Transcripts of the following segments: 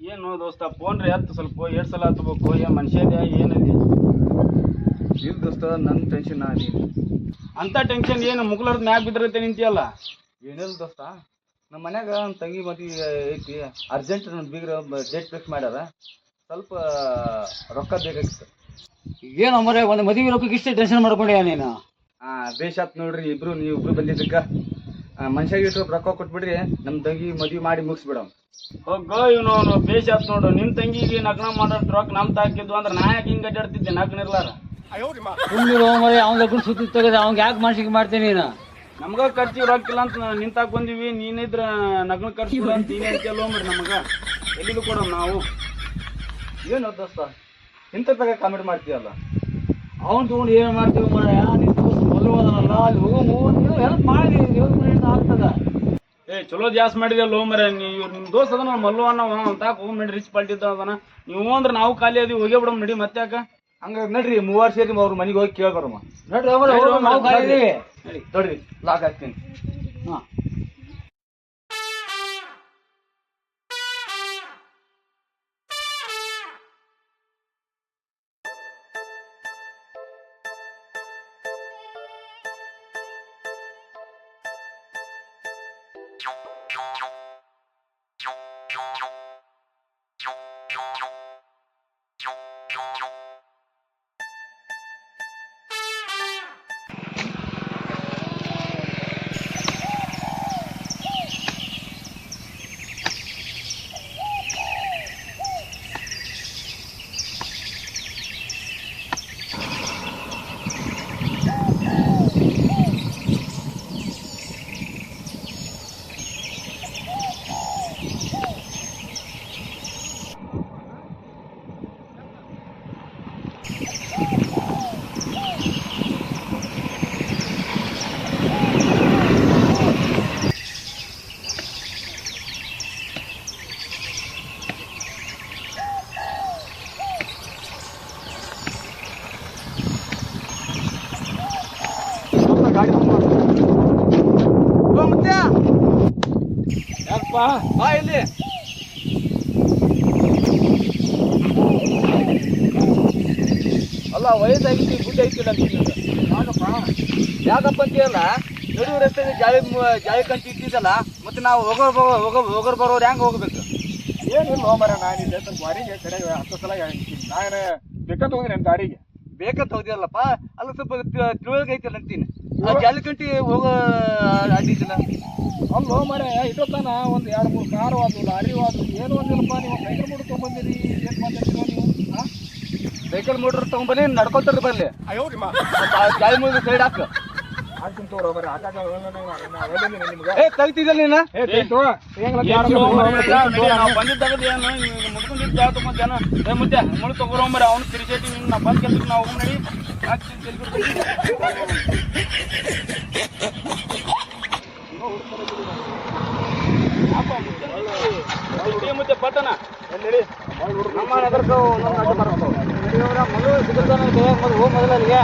ಏನು ದೋಸ್ತ ಫೋನ್ ರೀ ಹತ್ತು ಸ್ವಲ್ಪ ಎರಡು ಸಲ ಹತ್ಬೇಕು. ಏನು ಮನುಷ್ಯದ ಏನಿದೆ? ಇಲ್ಲ ದೋಸ್ತ ನನ್ನ ಟೆನ್ಷನ್ ಆಗಿ ಅಂತ ಟೆನ್ಷನ್ ಏನು ಮುಗ್ಲರ್ದ ಮ್ಯಾಗ ಬಿದ್ರತೆ ನಿಂತಿಯಲ್ಲ? ಏನಿಲ್ಲ ದೋಸ್ತ ನಮ್ಮ ಮನ್ಯಾಗ ತಂಗಿ ಮದುವೆ ಐತಿ ಅರ್ಜೆಂಟ್ ನನ್ನ ಬೀಗ್ರ ಡೇಟ್ ಫಿಕ್ಸ್ ಮಾಡ್ಯಾರ. ಸ್ವಲ್ಪ ರೊಕ್ಕ ಬೇಕಾಗಿತ್ತು. ಏನು ಮರೆ ಒಂದು ಮದುವೆ ರೊಕ್ಕಕ್ಕೆ ಇಷ್ಟೇ ಟೆನ್ಷನ್ ಮಾಡ್ಕೊಂಡ್ಯಾ ನೀನು? ಹಾಂ ಬೇಷ್ ಆತ್ ನೋಡ್ರಿ ಇಬ್ರು ನೀವು ಇಬ್ರು ಬಂದಿದ್ದಕ್ಕ. ಮನುಷ್ಯಾಗ ಇಟ್ಟು ರೊಕ್ಕ ಕೊಟ್ಬಿಡ್ರಿ ನಮ್ಮ ತಂಗಿ ಮದುವೆ ಮಾಡಿ ಮುಗಿಸ್ಬಿಡಮ್. ಹೋಗೋ ಇವನು ಅವನು ಬೇಷ್ ಆತ್ ನೋಡು. ನಿಮ್ ತಂಗಿಗೆ ನಗ್ನ ಮಾಡೋ ರೊಕ್ಕ ನಮ್ ತಾಕಿದ್ವು ಅಂದ್ರೆ ನಾ ಯಾಕೆ ಹಿಂಗೆ ಅಡ್ಡಾಡ್ತಿದ್ದೆ? ನಗ್ನಿರ್ಲಾರ ಸುಮ್ಮನೆ ಮರೆ ಅವ್ನ ಲಗ್ನ ತೆಗೆದ ಅವ್ನ್ ಯಾಕೆ ಮಾಡ್ಸಿಗೆ ಮಾಡ್ತೀನಿ ನೀನು? ನಮ್ಗ ಖರ್ಚಿ ರೊಕ್ಕ ಇಲ್ಲ ಅಂತ ನಿಂತಾಕ್ ಬಂದಿವಿ. ನೀನಿದ್ರ ನಗ್ನ ಖರ್ಚು ಅಂತ ನೀನೇ ಕೇಳೋ ಮರಿ ನಮಗ. ಎಲ್ಲಿದು ಕೊಡಮ್ ನಾವು? ಏನು ದೋಸ್ತ ಇಂಥ ತಗ ಕಾಮೆಂಟ್ ಮಾಡ್ತೀಯಲ್ಲ? ಅವನು ತೊಗೊಂಡು ಏನು ಮಾಡ್ತೀವಿ ಮರ ನೀನು ಮೊದಲುವದನಲ್ಲ ಅಲ್ಲಿ ಹೋಗೋ ಮೂವತ್ತು ಹೆಲ್ಪ್ ಮಾಡಿ ಮನೆಯಿಂದ ಆಗ್ತದ. ಏ ಚಲೋ ಜಾಸ್ತಿ ಮಾಡಿದೆ ಲೋ ಮರ ನೀವು ನಿಮ್ಮ ದೋಸ್ತ ಅದನ ಮಲ್ಲು ಅನ್ನ ಅಂತ ಹೋಗ್ ನಡಿ ರಿಚ್ ಪಾಲ್ಟಿ ಇದ್ದ ಅದನ. ನೀವು ಅಂದ್ರೆ ನಾವು ಖಾಲಿ ಅದೀವಿ ಹೋಗೇ ಬಿಡಮ್ ನಡಿ ಮತ್ತೆ ಯಾಕ? ಹಂಗ ನಡ್ರಿ ಮೂವರ್ ಸೇರಿ ಅವ್ರ ಮನೆಗೆ ಹೋಗಿ ಕೇಳ್ಬರಮ್ಮ ನಡ್ರಿ ಅವ್ರು ನಾವು ಖಾಲಿ ನೋಡ್ರಿ ಲಾಕ್ ಹಾಕ್ತೀನಿ. ಹಾಂ. ಗಾಡಿ ಯಾಕಪ್ಪ ಬಾ ಇಲ್ಲಿ. ಅಲ್ಲ ವಯಸ್ಸಾಗಿತ್ತು ಗುಡ್ಡ ಐತಿಲ್ಲ ಯಾಕಪ್ಪ? ಯಾಕಪ್ಪ ಅಂತೀಯಲ್ಲ ನಡುವೆ ರಸ್ತೆ ಜಾಳಿ ಜಾಯಿ ಜಾಳಿ ಕಂಟಿ ಇಟ್ಟಿದ್ದಲ್ಲ ಮತ್ತೆ ನಾವು ಹೋಗೋ ಹೋಗೋ ಹೋಗೋರ್ ಬರೋರು ಹೆಂಗೆ ಹೋಗ್ಬೇಕು? ಏನಿಲ್ಲ ಮರ ನಾನು ಇಲ್ಲಿ ಸ್ವಲ್ಪ ವಾರಿಗೆ ಕಡೆ ಹತ್ತು ಸಲ ನಾನು ಬೇಕಂತ ಹೋಗಿ ನನ್ನ ದಾರಿಗೆ. ಬೇಕಂತ ಹೋದ್ಯಲ್ಲಪ್ಪ ಅಲ್ಲಿ ಸ್ವಲ್ಪ ತಿಳುವಳಿಕೆ ಐತಿಲ್ಲ ಅಂತೀನಿ. ಆ ಜಾಲಿ ಕಂಟಿ ಹೋಗೋ ಅಡ್ಡಿದ್ದಿಲ್ಲ ಅಲ್ಲೋ ಮರ ಇಟ್ಟೋತಾನ ಒಂದು ಎರಡು ಮೂರು ಕಾರು ಅದು ಲಾರಿ ಅದು ಏನು ಒಂದಿಲ್ಲಪ್ಪ ನೀವು ಸೈಕಲ್ ಮೋಟರ್ ತೊಗೊಂಬಂದಿರಿ ಏನು ಮಾತಾಡ್ತೀರ ನೀವು ಸೈಕಲ್ ಮೋಟ್ರ್ ತಗೊಂಬನ್ನಿ ನಡ್ಕೊತಾರೆ ಬರ್ಲಿ ಅಯ್ಯೋ ಜಾಲಿ ಮುಂದೆ ಸೈಡ್ ಹಾಕು. ತೆಗ್ತಿದ್ದಲ್ಲ ನೀನು? ತೆಗಿಯಂಗಿಲ್ಲ, ಏನ್? ಯಾವ ತಗೊಂಡ್ ಜನ ಏ ಮುದ್ದೆ ಮುಳು ಬರೋ ಮರೆ ಅವ್ನು ತಿರುಚೇಟಿ ನಿನ್ನ ಬಂದ್ ಕೆಲ್ಸಕ್ಕೆ ನಾವು ಹೋಗ್ ನಡಿ. ಮುದ್ದೆ ಪತನ ನಡಿ. ನಮ್ಮ ಎದರ್ಕ ನಮ್ಮ ಮೊದಲು ಸಿಗುತ್ತಾನೆ ಮೊದಲು ಹೋಗಿ ಮೊದಲು ಅಲ್ಲಿಗೆ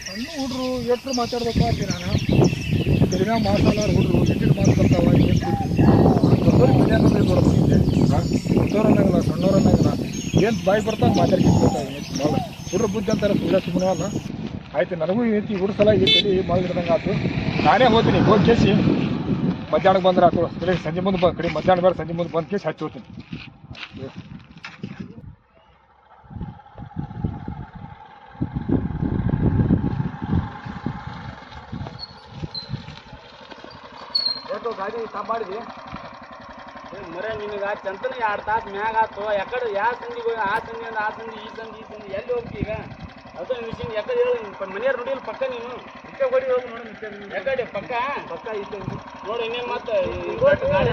ಸಣ್ಣ ಹುಡ್ರು ಎಷ್ಟು ಮಾತಾಡ್ಬೇಕು ಅಂತೀನಿ ನಾನು? ಮಾತಾಡೋರು ಹುಡ್ರು ಎಷ್ಟು ಮಾತಾಡ್ತಾವ, ಏನು ದೊಡ್ಡವ್ರಿಗೆ ಮನ್ಯಾಗ ನೋಡ್ಬೇಕಿದ್ದೆ ದೊಡ್ಡವ್ರನ್ನಾಗಲ್ಲ ಸಣ್ಣವ್ರನ್ನಾಗಲ್ಲ ಏನು ಬಾಯಿ ಬರ್ತಾ ಮಾತಾಡ್ಕೊಂಡು ಭಾಳ ಹುಡ್ರು ಬುದ್ಧಿ ಅಂತಾರೆ, ಸುಳ್ಳ ಸುಮ್ಮನೆ ಅಲ್ಲ ಆಯ್ತು, ನನಗೂ ಈ ಹುಡ್ರು ಸಲ ಈ ತಲೆ ಮಾಡಿದಂಗೆ ಆಯ್ತು ನಾನೇ ಹೋಗ್ತೀನಿ ಹೋಗಿ ಕೇಸಿ. ಮಧ್ಯಾಹ್ನಕ್ಕೆ ಬಂದ್ರೆ ಆಯ್ತು ಸಂಜೆ ಮುಂದೆ ಬಂದು ಕಡೆ ಮಧ್ಯಾಹ್ನ ಬೇಡ, ಸಂಜೆ ಮುಂದೆ ಬಂದು ಕೇಸಿ, ಹಚ್ಚಿ ಹೋಗ್ತೀನಿ. ಗಾಡಿ ಸ್ಟಾಪ್ ಮಾಡಿದ್ವಿ. ಮರೆ ನಿನಗ ಚಂತನ ಎರಡು ತಾಸು ಮ್ಯಾಗ ಆತು. ಯಾಕಡೆ ಯಾವ ಸಂದಿಗೆ ಹೋಗಿ ಆ ಸಂದಿ ಅಂದ್ರೆ ಆ ಸಂದಿ ಈ ಸಂದಿ ಈ ಸಂದಿ ಎಲ್ಲಿ ಹೋಗ್ತಿ ಈಗ? ಅದು ಮಿಷಿನ್ ಯಾಕಡೆ ಹೇಳು ಮನೆಯವ್ರು ನೋಡಿಲ್ಲ ಪಕ್ಕ ನೀನು. ಹೊಡಿ ಹೋಗಿ ನೋಡಿ ಯಾಕಡೆ ಪಕ್ಕ? ಪಕ್ಕ ಇತ್ತು ನೋಡಿ ಇನ್ನೇನು ಮತ್ತೆ ಗಾಡಿ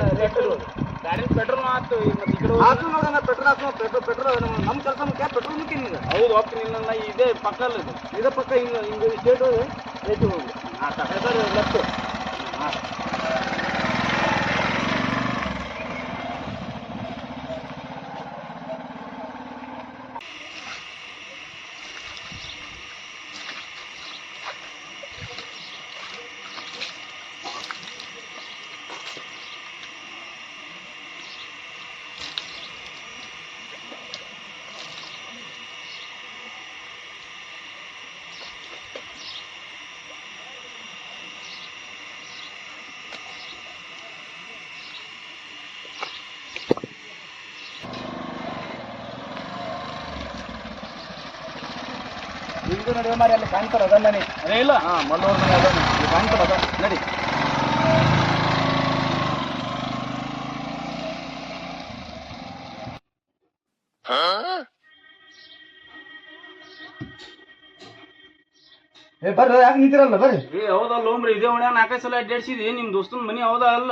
ಗಾಡಿ ಪೆಟ್ರೋಲ್ ಆಯ್ತು ಈ ಕಡೆ ಆತು ನೋಡೋಣ ಪೆಟ್ರೋಲ್ ಹಾಕೋ ಪೆಟ್ರೋಲ್ ಪೆಟ್ರೋಲ್ ನಮ್ಮ ಕೆಲಸ ಮುಖ್ಯ ಪೆಟ್ರೋಲ್ ಮುಖ್ಯ ನಿಮ್ಗೆ ಹೌದು ಹೋಗ್ತೀನಿ ಇಲ್ಲ ಇದೇ ಪಕ್ಕಲ್ಲ ಇದು ಇದ ಪಕ್ಕ ಹಿಂಗೆ ಹಿಂಗೆ ಸ್ಟೇಟ್ ಹೋಗಿ. ಆ ಹೋಗಿ ಆತ ಲೆಫ್ಟ್ ನಿಮ್ದು ನಡೆಯುವ ಮಾರಿ ಅಲ್ಲಿ ಕಾಣ್ತಾರ ಅದನ್ನ ನೀ. ಅದೇ ಇಲ್ಲ. ಹಾ ಮಲ್ಲೂರ್ ಮನೆ ಅದ ಅಲ್ಲಿ ಕಾಣ್ತಾರ ಅದ ನಡಿ. ಏ ಬರ್ರಿ ಯಾಕೆ ನಿಂತಿರಲ್ಲ ಬರ್ರಿ. ಏ ಹೌದಲ್ಲ ಇದೇ ಒಳ್ಳೆ ನಾಲ್ಕೈದು ಸಲ ಅಡ್ಡಾಡ್ಸಿದಿ ನಿಮ್ ದೋಸ್ತನ ಮನಿ ಹೌದಾ ಅಲ್ಲ?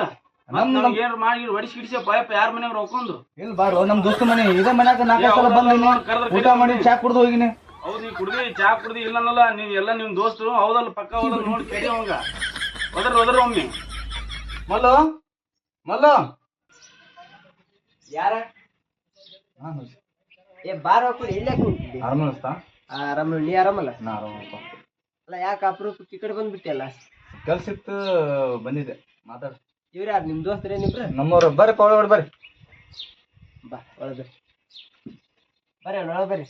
ನಮ್ಗೆ ಏನ್ ಮಾಡಿ ಹೊಡಿಸಿ ಗಿಡಿಸಿ ಯಾರ ಇಲ್ಲ ಬಾರೋ ನಮ್ ದೋಸ್ತ ಮನೆ. ಇದೇ ಮನ್ಯಾಗ ಸಲ ಬಂದಿನಿ ಊಟ ಮಾಡಿ ಚಾ ಕುಡ್ದು ಹೋಗಿನಿ. ಹೌದು ನೀ ಕುಡ್ದಿ ಚಾ ಕುಡ್ದಿ ಇಲ್ಲ ಅನ್ನಲ್ಲ ನೀವ್ ಎಲ್ಲ ನಿಮ್ ದೋಸ್ತರು ಹೌದಲ್ಲ ಪಕ್ಕ ಹೌದಲ್ಲ ನೋಡಿ ಕೇಳಿ ಅವಂಗ. ಒದ್ರ ಒದ್ರ ಒಮ್ಮೆ. ಮಲ್ಲು ಮಲ್ಲು. ಯಾರ? ಏ ಬಾರ ಇಲ್ಲೇ ಕುಂತಿದ್ದೆ. ಆರಾಮಿಸ್ತಾ ಆರಾಮ ನೀ ಆರಾಮಲ್ಲ? ನಾ ಆರಾಮಪ್ಪ. ಅಲ್ಲ ಯಾಕೆ ಅಪರೂಪಕ್ಕೆ ಈ ಕಡೆ ಬಂದ್ಬಿಟ್ಟಿಯಲ್ಲ ಕೆಲ್ಸ ಇತ್ತು ಬಂದಿದ್ದೆ. ಮಾತಾಡ. ಇವ್ರ ಯಾರು ನಿಮ್ ದೋಸ್ತರೇ ನಿಮ್ರ ನಮ್ಮವ್ರು ಬರ್ರಿ ಹೊಡ್ ಬರ್ರಿ. ಬಾ ಒಳಗೆ ಬರ್ರಿ. ಬರ್ರಿ ಒಳಗೆ ಬರ್ರಿ.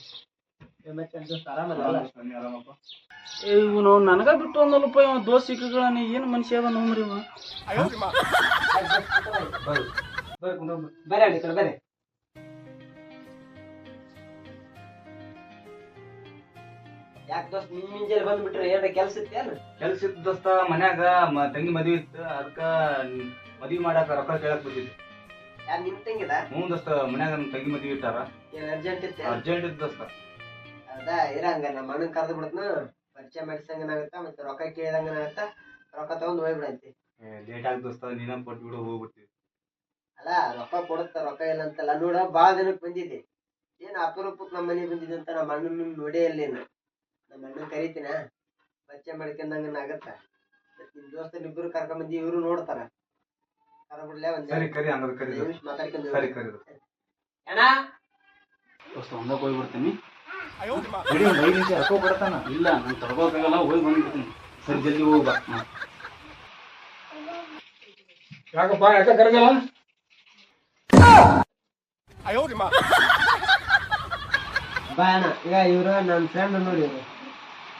ಇವನು ನನಗ ಬಿಟ್ಟು ಒಂದಲ್ಲಪ್ಪ ಇವ ದೋಸ್ತ ಸಿಕ್ಕಗಳ ನೀ ಏನ್ ಮನುಷ್ಯ ಅದ ನೋಮ್ರಿ ಇವ? ಬರ್ರಿ ಯಾಕೆ ದೋಸ್ತ ನಿಮ್ ಮುಂಜಾನೆ ಬಂದ್ಬಿಟ್ರೆ ಏನಾರ ಕೆಲ್ಸ ಕೆಲ್ಸ ಇತ್ತು ದೋಸ್ತ ಮನ್ಯಾಗ ಮ- ತಂಗಿ ಮದ್ವಿ ಇತ್ತು ಅದಕ್ಕ ಮದ್ವಿ ಮಾಡಾಕ ರೊಕ್ಕ ಕೇಳಕ್ ಬಂದಿದ್ದೆ. ಯಾರು ನಿಮ್ ತಂಗಿದ? ಹ್ಞೂ ದೋಸ್ತ ಮನ್ಯಾಗ ನಮ್ ತಂಗಿ ಮದ್ವಿ ಇಟ್ಟಾರ. ಏನ್ ಅರ್ಜೆಂಟ್ ಇತ್ತೆ ಅರ್ಜೆಂಟ್ ಇತ್ತು ದೋಸ್ತ. ಅದಾ ಇರಂಗ ನಮ್ಮ ಅಣ್ಣನ್ ಕರೆದು ಬಿಡ್ತನ ಪರಿಚಯ ಮಾಡಿಸಂಗನಾಗತ್ತ ಮತ್ತೆ ರೊಕ್ಕ ಕೇಳಿದಂಗನಾಗತ್ತ ರೊಕ್ಕ ತಗೊಂಡ್ ಹೋಗ್ಬಿಡಂತಿ. ಲೇಟ್ ಆಗಿ ದೋಸ್ತ ನೀನ ಕೊಟ್ಬಿಡು ಹೋಗ್ಬಿಡ್ತೀವಿ. ಅಲ್ಲ ರೊಕ್ಕ ಕೊಡುತ್ತ ರೊಕ್ಕ ಇಲ್ಲ ಅಂತಲ್ಲ ನೋಡ ಭಾಳ ದಿನಕ್ ಬಂದಿದ್ದೆ. ಏನ್ ಅಪರೂಪಕ್ ನಮ್ಮ ಮನೆಗ್ ಬಂದಿದ್ದೆ ಅಂತ ನಮ್ಮ ಅಣ್ಣನ ನೋಡೇ ಇಲ್ಲೇನು ನಮ್ಮ ಅಣ್ಣನ್ ಕರಿತೀನ ಪರಿಚಯ ಮಾಡ್ಕೊಂಡಂಗನ ಆಗತ್ತ ಮತ್ತ್ ನಿಮ್ ದೋಸ್ತನ ಇಬ್ರು ಕರ್ಕೊಂಡ್ ಬಂದಿ ಇವ್ರು ನೋಡ್ತಾರ. ಕರಬಿಡ್ಲೆ ಒಂದ್ ಸರಿ ಕರಿ ಅಂದ್ರೆ ಕರಿ ಮಾತಾಡ್ಕೊಂಡು ಸರಿ ಕರಿ. ಅಣ್ಣ ದೋಸ್ತ ಒಂದಾಗ ಹೋಗಿ ಐದ್ ನಿಮಿಷ ರೊಕ್ಕ ಕೊಡತಾನ ಇಲ್ಲ ನಾನು ತಗೋಬೇಕಾಗಲ್ಲ ಹೋಗಿ ಬಂದ್ಬಿಡ್ತೀನಿ ಸರಿ ಜಲ್ದಿ ಹೋಗ್ ಬಾ. ಹಾ. ಯಾಕಪ್ಪ ಯಾಕ ಕರೆಗಲ್ಲ ಬಾ ಅಣ್ಣ ಈಗ ಇವ್ರು ನನ್ನ ಫ್ರೆಂಡ್ ನೋಡಿ ಇವ್ರು.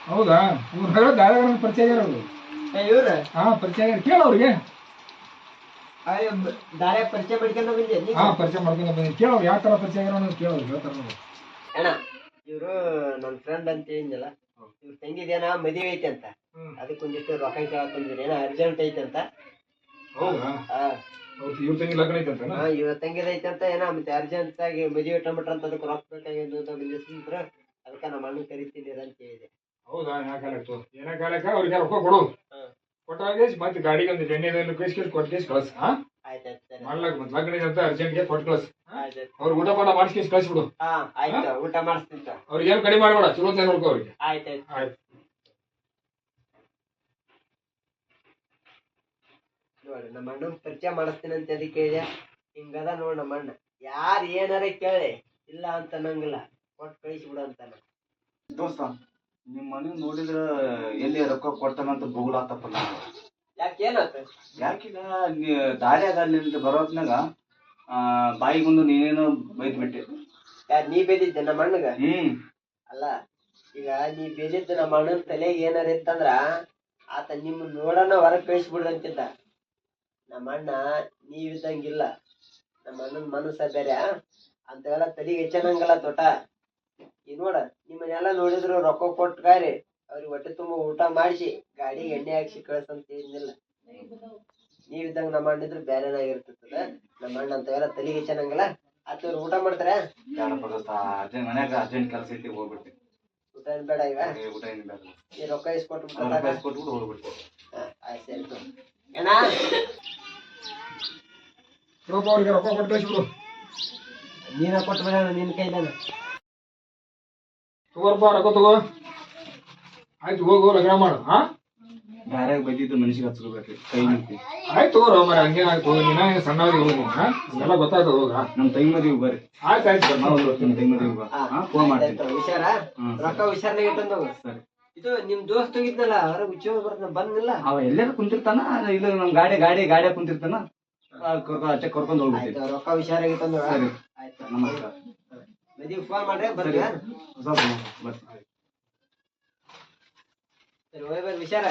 ಹೌದಾ? ಇವ್ರು ಹೇಳೋ ದಾರಿಗಳ ಪರಿಚಯ ಏ ಇವ್ರು? ಹಾ ಪರಿಚಯ ಕೇಳ ಅವ್ರಿಗೆ. ದಾರ್ಯಾಗ ಪರಿಚಯ ಮಾಡ್ಕೊಂಡು ಬಂದೆ ನೀ ಹಾ ಪರಿಚಯ ಮಾಡ್ಕೊಂಡು ಬಂದಿ ಕೇಳೋ ಯಾವ ತರ ಪರಿಚಯ ಆಗ್ಯಾರ ಕೇಳೋ ಹೇಳ್ತಾರ ನೋಡಿ. ಅಣ್ಣ ಇವ್ರು ನನ್ ಫ್ರೆಂಡ್ ಅಂತ ಹೇಳಿದ್ನಲ್ಲ ಇವ್ರ ತಂಗಿದೇನ ಮದುವೆ ಐತೆ ಅಂತ. ಅದಕ್ಕೆ ಒಂದಿಷ್ಟು ರೊಕ್ಕ ಕೇಳಕ್ ಏನ ಏನೋ ಅರ್ಜೆಂಟ್ ಐತೆ ಅಂತ. ಇವ್ರ ತಂಗಿ ಲಗ್ನ ಐತೆ ಅಂತ ಇವ್ರ ತಂಗಿದ ಐತೆ ಅಂತ ಏನೋ ಮತ್ತೆ ಅರ್ಜೆಂಟ್ ಆಗಿ ಮದುವೆ ಟೊಮೆಟೊ ಅಂತ ಅದಕ್ಕೆ ರೊಕ್ಕ ಬೇಕಾಗಿದ್ದು ಅಂತ ಬಂದಿದ್ರು ಅದಕ್ಕೆ ನಮ್ಮ ಅಣ್ಣ ಕರಿತಿದ್ದೀರ ಅಂತ ಹೇಳಿದೆ. ಹೌದಾ? ಯಾ ಕಾಲಕ್ಕೆ ಏನ ಕಾಲಕ್ಕೆ ಅವ್ರಿಗೆ ರೊಕ್ಕ ಕೊಡು. ಕೊಟ್ಟಾಗೆ ಮತ್ತೆ ಗಾಡಿಗೆ ಒಂದು ಎಣ್ಣೆ ಕೇಳಿ ಕೊಟ್ಟು ಕೇಸಿ ಕಳ್ಸ ಮಾಡ್ಲಾಕ ಮತ್ತೆ ಲಗ್ನ ಐತೆ ಅಂತ ಅರ್ಜೆಂಟ್ಗೆ ಕೊಟ್ಟು ಕಳ್ಸ. ಅವ್ರಿಗೆ ಊಟ ಮಾಡ ಮಾಡಿಸಿ ಕಳ್ಸಿಬಿಡು ಹಾ ಆಯ್ತು. ಊಟ ಮಾಡಿಸ್ತಿಂತ ಅವ್ರಿಗೆ ಏನು ಕಡಿಮೆ ಮಾಡಬೇಡ ಚಲೋ ನೋಡ್ಕೋ ಅವ್ರಿಗೆ. ಆಯ್ತಾಯ್ತು ಆಯ್ತು. ನೋಡಿ ನಮ್ಮ ಅಣ್ಣನ್ ಪರಿಚಯ ಮಾಡಿಸ್ತೀನಿ ಅಂತ ಅದಕ್ಕೆ ಹೇಳಿದೆ? ಹಿಂಗದ ನೋಡಿ ನಮ್ಮ ಅಣ್ಣ. ಯಾರು ಏನಾರ ಕೇಳಿ ಇಲ್ಲ ಅಂತ ಅನ್ನಂಗಿಲ್ಲ. ಕೊಟ್ಟು ಕಳಿಸಿ ಬಿಡ ಅಂತಾನ ದೋಸ್ತ ನಿಮ್ಮ ಮನೆ ನೋಡಿದ್ರ ಎಲ್ಲಿ ರೊಕ್ಕ ಕೊಡ್ತಾನಂತ ಬೊಗಲಾತಪ್ಪಲ್ಲ ಯಾಕೆ ಏನಾಯ್ತು? ಯಾಕೀಗ ನೀ ದಾರ್ಯಾಗ ಅಲ್ಲಿಂದ ಬರೋತ್ನಾಗ ಆ ಬಾಯಿ ಬಂದು ನೀನೇನೋ ಬೈದ್ ಬಿಟ್ಟೆ ಯಾರ್ ನೀ ಬೇದಿದ್ದೆ ನಮ್ಮ ಅಣ್ಣಗ? ಹ್ಮ್. ಅಲ್ಲ ಈಗ ನೀ ಬೇದಿದ್ದ ನಮ್ಮ ಅಣ್ಣನ ತಲೆಗೆ ಏನಾರ ಇತ್ತಂದ್ರ ಆತ ನಿಮ್ಮ ನೋಡನ ಹೊರಗ್ ಕಳಿಸ್ಬಿಡ್ರಂತಿದ್ದ ನಮ್ಮ ಅಣ್ಣ ನೀವಿದ್ದಂಗಿಲ್ಲ ನಮ್ಮ ಅಣ್ಣನ ಮನಸ್ಸ ಬೇರೆ. ಅಂತವೆಲ್ಲ ತಲೆಗೆ ಹೆಚ್ಚನಂಗಲ್ಲ ತೋಟ. ಈ ನೋಡ ನಿಮ್ಮನ್ನೆಲ್ಲ ನೋಡಿದ್ರು ರೊಕ್ಕ ಕೊಟ್ಟು ಕಾರಿ ಅವ್ರಿಗೆ ಹೊಟ್ಟೆ ತುಂಬ ಊಟ ಮಾಡಿಸಿ ಗಾಡಿಗೆ ಎಣ್ಣೆ ಹಾಕ್ಸಿ ಕಳ್ಸಂತ ಏನಿಲ್ಲ. ನೀವಿದ್ದಂಗ ನಮ್ಮ ಅಣ್ಣ ಇದ್ರೆ ಬೇರೆನಾಗಿರ್ತದ ನಮ್ಮ ಅಣ್ಣ ತಲಿ ತಲೆಗೆ ಹೆಚ್ಚನಂಗಲ್ಲ ಆತ ಇವ್ರು ಊಟ ಮಾಡ್ತಾರ. ಯಾರಪ್ಪ ದೋಸ್ತ ಅರ್ಜೆಂಟ್ ಮನ್ಯಾಗ ಅರ್ಜೆಂಟ್ ಕೆಲಸ ಐತಿ ಹೋಗ್ಬಿಟ್ಟೆ ಊಟ ಏನ್ ಬೇಡ ಈಗ? ಊಟ ಏನು ಬೇಡ. ಈ ರೊಕ್ಕ ಇಸ್ಕೊಟ್ಟು ಅವ್ರ ರೂಪಾಯಿ ಕೊಟ್ಬಿಟ್ಟು ಹೋಗ್ಬಿಟ್ಟೆ ಆಯ್ತು ಸರಿ ತಗೋ. ಅಣ್ಣ ಸ್ವಲ್ಪ ಅವ್ರಿಗೆ ರೊಕ್ಕ ಕೊಟ್ಟು ಕಳಿಸ್ಬಿಡು. ನೀನ ಕೊಟ್ಬಿಡ ನಿನ್ ಕೈಲಾನ ತಗೋರ್ಪ ರೊಕ್ಕ ತಗೋ. ಆಯ್ತು ಹೋಗು ಲಗ್ನ ಮಾಡು ಹಾ? ದಾರ್ಯಾಗ ಬೈದಿದ್ದು ಮನುಷ್ಯಗೆ ಹಚ್ಕೋಬೇಕ್ರಿ ಕೈ ಮುಟ್ಟಿ ಆಯ್ತು ತಗೋರ ಮರ ಹಂಗೆ ಆಯ್ತು ನೀನ ಏನು ಸಣ್ಣವ್ರಿಗೆ ಹೋಗಿ ಹಾ ಎಲ್ಲ ಗೊತ್ತಾಯ್ತು ಹೋಗ ನಮ್ಮ ತಂಗಿ ಮದುವೆ ಬರ್ರಿ. ಆಯ್ತು ಆಯ್ತು ನಾವು ಬರ್ತೀನಿ ತಂಗಿ ಮದುವೆ ಹಾ ಫೋನ್ ಮಾಡ್ತೀನಿ. ಹುಷಾರ. ರೊಕ್ಕ ಹುಷಾರ್ನಾಗ ಇಟ್ಟಂದು ಸರಿ. ಇದು ನಿಮ್ ದೋಸ್ತ್ ಹೋಗಿದ್ನಲ್ಲ ಅವ್ರ ಉಚ್ಚೋಗ ಬರ್ತಾನ ಬಂದಿಲ್ಲ ಅವ ಎಲ್ಲಾರ ಕುಂತಿರ್ತಾನ ಇಲ್ಲ ನಮ್ ಗಾಡಿ ಗಾಡಿ ಗಾಡಿ ಕುಂತಿರ್ತಾನ ಆಚೆ ಕರ್ಕೊಂಡ್ ಆಯ್ತ ಆಯ್ತು ರೊಕ್ಕ ಹುಷಾರಾಗಿತ್ತಂದ್ರ ಸರಿ. ಆಯ್ತು ನಮಸ್ಕಾರ. ಮದಿಗೆ ಫೋನ್ ಮಾಡ್ರೆ ಬರ್ರಿ ಸ್ವಲ್ಪ ಬರ್ತೀನಿ. ಸರಿ ಹೋಗಿ ಬರ್ರಿ ಹುಷಾರ